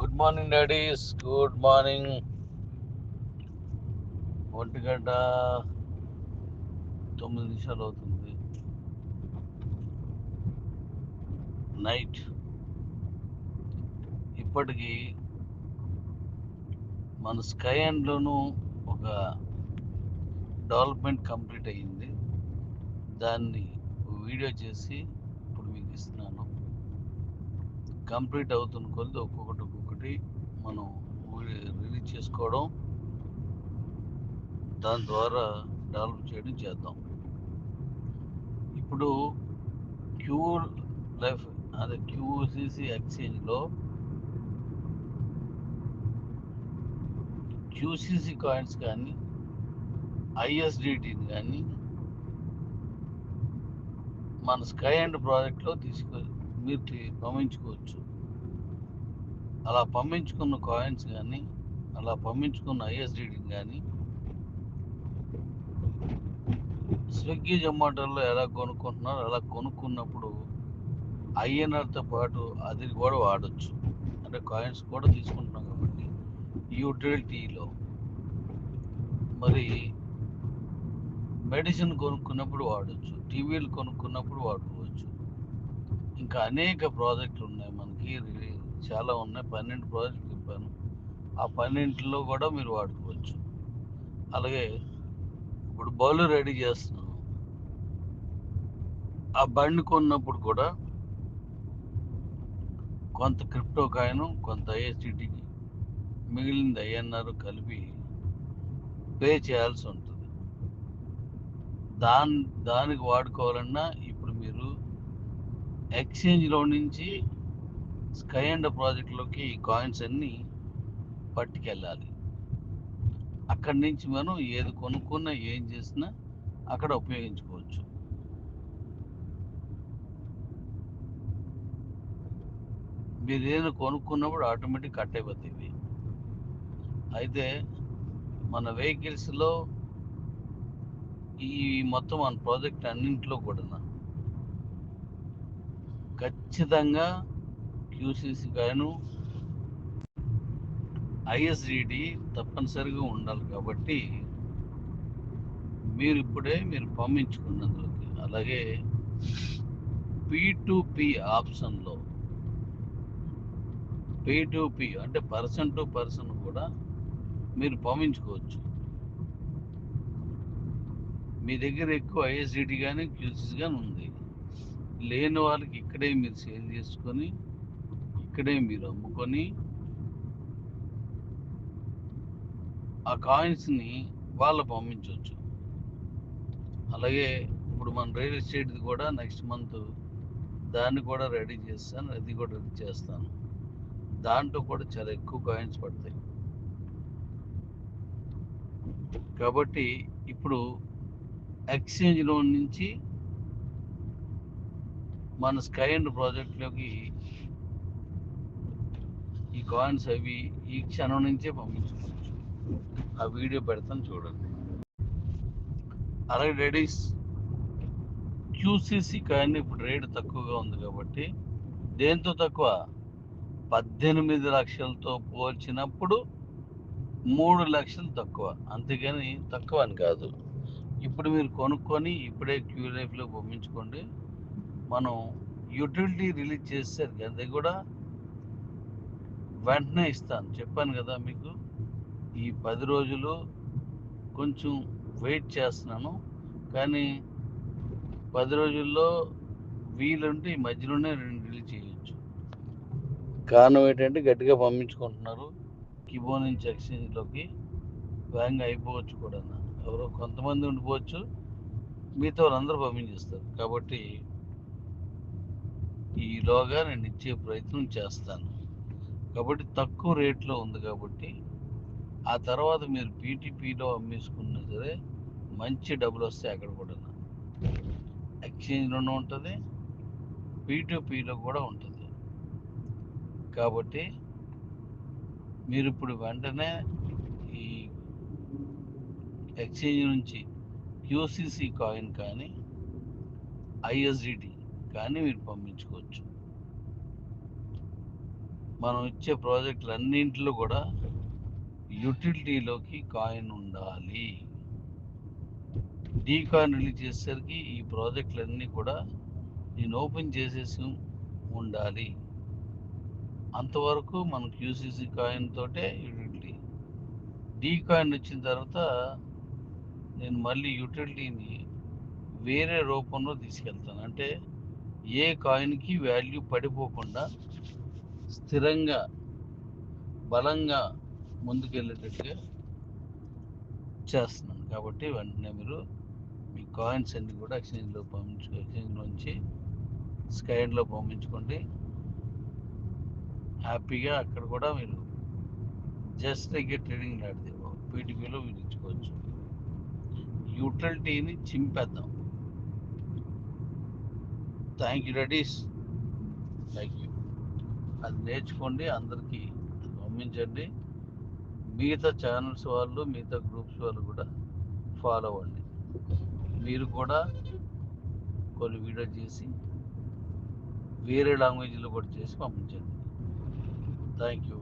Good morning daddies. Good morning. ఒంటి గంట తొమ్మిది నిమిషాలు అవుతుంది. నైట్. ఇప్పటికీ మన స్కై అండ్లోనూ ఒక డెవలప్మెంట్ కంప్లీట్ అయ్యింది. దాన్ని వీడియో చేసి ఇప్పుడు మీకు ఇస్తున్నాను. కంప్లీట్ అవుతున్న కొద్ది ఒక్కొక్కటి ఒకటి మనం రిలీజ్ చేసుకోవడం దాని ద్వారా డెవలప్ చేయడం చేద్దాం. ఇప్పుడు క్యూ లైఫ్ అదే క్యూసిసి ఎక్స్చేంజ్లో క్యూసిసి కాయిన్స్ కానీ ఐఎస్డిటీని కానీ మన స్కై అండ్ ప్రాజెక్ట్లో తీసుకు మీరు తీ- పంపించుకోవచ్చు అలా పంపించుకున్న కాయిన్స్ కానీ అలా పంపించుకున్న ఐఎస్డిటీని కానీ స్విగ్గీ జొమాటోలో ఎలా కొనుక్కుంటున్నారో అలా కొనుక్కున్నప్పుడు ఐఎన్ఆర్తో పాటు అది కూడా వాడచ్చు. అంటే కాయిన్స్ కూడా తీసుకుంటున్నాం కాబట్టి యూటిలిటీలో. మరి మెడిసిన్ కొనుక్కున్నప్పుడు వాడచ్చు టీవీలు కొనుక్కున్నప్పుడు వాడుకోవచ్చు. ఇంకా అనేక ప్రాజెక్టులు ఉన్నాయి మనకి చాలా ఉన్నాయి. పన్నెండు ప్రాజెక్టులు చెప్పాను. ఆ పన్నెండులో కూడా మీరు వాడుకోవచ్చు. అలాగే ఇప్పుడు బౌలు రెడీ చేస్తున్నాను. ఆ బండి కొన్నప్పుడు కూడా కొంత క్రిప్టో కాయిన్ కొంత ఐఎస్టీటీకి మిగిలింది ఐఎన్ఆర్ కలిపి పే చేయాల్సి ఉంటుంది. దాని దానికి వాడుకోవాలన్నా ఇప్పుడు మీరు ఎక్స్చేంజ్లో నుంచి స్కై అండ్ ప్రాజెక్ట్లోకి ఈ కాయిన్స్ అన్నీ పట్టుకెళ్ళాలి. అక్కడి నుంచి మనం ఏది కొనుక్కున్నా ఏం చేసినా అక్కడ ఉపయోగించుకోవచ్చు. మీరు ఏదైనా కొనుక్కున్నప్పుడు ఆటోమేటిక్ కట్ అయిపోతుంది అయితే మన వెహికల్స్లో ఈ మొత్తం మన ప్రాజెక్ట్ అన్నింటిలో కూడా ఖచ్చితంగా క్యూసీసీ గాను ఐఎస్డిడి తప్పనిసరిగా ఉండాలి కాబట్టి మీరు ఇప్పుడే మీరు పంపించుకున్నందుకు. అలాగే పీ పి ఆప్షన్లో పీ టు అంటే పర్సన్ టు పర్సన్ కూడా మీరు పంపించుకోవచ్చు. మీ దగ్గర ఎక్కువ ఐఎస్డిటి కానీ క్యూసీస్ కానీ ఉంది. లేని వాళ్ళకి ఇక్కడే మీరు సేల్ చేసుకొని ఇక్కడే మీరు అమ్ముకొని ఆ కాయిన్స్ని వాళ్ళు పంపించవచ్చు. అలాగే ఇప్పుడు మన రియల్ ఎస్టేట్ది కూడా నెక్స్ట్ మంత్ దాన్ని కూడా రెడీ చేస్తాను అది కూడా రెడీ చేస్తాను. దాంట్లో కూడా చాలా ఎక్కువ కాయిన్స్ పడతాయి. కాబట్టి ఇప్పుడు ఎక్స్చేంజ్లో నుంచి మన స్కై అండ్ ప్రాజెక్ట్లోకి ఈ కాయిన్స్ అవి ఈ క్షణం నుంచే పంపించుకోవచ్చు ఆ వీడియో పెడతాను చూడండి. అలాగే రెడీస్. క్యూసీసీ కాయిన్ ఇప్పుడు రేటు తక్కువగా ఉంది కాబట్టి దేంతో తక్కువ? పద్దెనిమిది లక్షలతో పోల్చినప్పుడు మూడు లక్షలు తక్కువ. అంతేగాని తక్కువ అని కాదు. ఇప్పుడు మీరు కొనుక్కొని ఇప్పుడే క్యూ లైఫ్లో పంపించుకోండి. మనం యూటిలిటీ రిలీజ్ చేస్తారు కదా, అది కూడా వెంటనే ఇస్తాను. చెప్పాను కదా మీకు ఈ పది రోజులు కొంచెం వెయిట్ చేస్తున్నాను. కానీ పది రోజుల్లో వీలుంటే ఈ మధ్యలోనే రెండు రిలీజ్ చేయొచ్చు. కారణం ఏంటంటే గట్టిగా పంపించుకుంటున్నారు. కిబో నుంచి ఎక్స్చేంజ్లోకి వేగంగా అయిపోవచ్చు కూడా ఎవరో కొంతమంది ఉండిపోవచ్చు. మిగతా వాళ్ళందరూ పంపించేస్తారు. కాబట్టి ఈలోగా నేను ఇచ్చే ప్రయత్నం చేస్తాను. కాబట్టి తక్కువ రేట్లో ఉంది కాబట్టి ఆ తర్వాత మీరు పీటీపీలో అమ్మేసుకున్నా సరే మంచి డబ్బులు వస్తాయి అక్కడ కూడా ఎక్స్చేంజ్లోనూ ఉంటుంది పీటీపీలో కూడా ఉంటుంది. కాబట్టి మీరు ఇప్పుడు వెంటనే ఈ ఎక్స్చేంజ్ నుంచి క్యూసీసీ కాయిన్ కానీ ఐఎస్డిటీ కానీ మీరు పంపించుకోవచ్చు. మనం ఇచ్చే ప్రాజెక్టులు అన్నింటిలో కూడా యూటిలిటీలోకి కాయిన్ ఉండాలి. డీ కాయిన్ రిలీజ్ చేసేసరికి ఈ ప్రాజెక్టులన్నీ కూడా నేను ఓపెన్ చేసేసి ఉండాలి. అంతవరకు మనకు క్యూసీసీ కాయిన్ తోటే యూటిలిటీ. డీ కాయిన్ వచ్చిన తర్వాత నేను మళ్ళీ యూటిలిటీని వేరే రూపంలో తీసుకెళ్తాను. అంటే ఏ కాయిన్కి వాల్యూ పడిపోకుండా స్థిరంగా బలంగా ముందుకెళ్ళేటట్టుగా చేస్తున్నాను. కాబట్టి వెంటనే మీరు మీ కాయిన్స్ అన్ని కూడా ఎక్స్చేంజ్లో పంపించు ఎక్స్చేంజ్ నుంచి స్కైన్లో పంపించుకోండి. హ్యాపీగా అక్కడ కూడా మీరు జస్ట్ దగ్గర ట్రేడింగ్ లాంటిది పీటీపీలో మీరు యూటిలిటీని చింపేద్దాం. Thank you Redis thank you అది నేర్చుకోండి అందరికీ పంపించండి మిగతా ఛానల్స్ వాళ్ళు మిగతా గ్రూప్స్ వాళ్ళు కూడా ఫాలో అవ్వండి. మీరు కూడా కొన్ని వీడియో చేసి వేరే లాంగ్వేజ్లో కూడా చేసి పంపించండి. Thank you.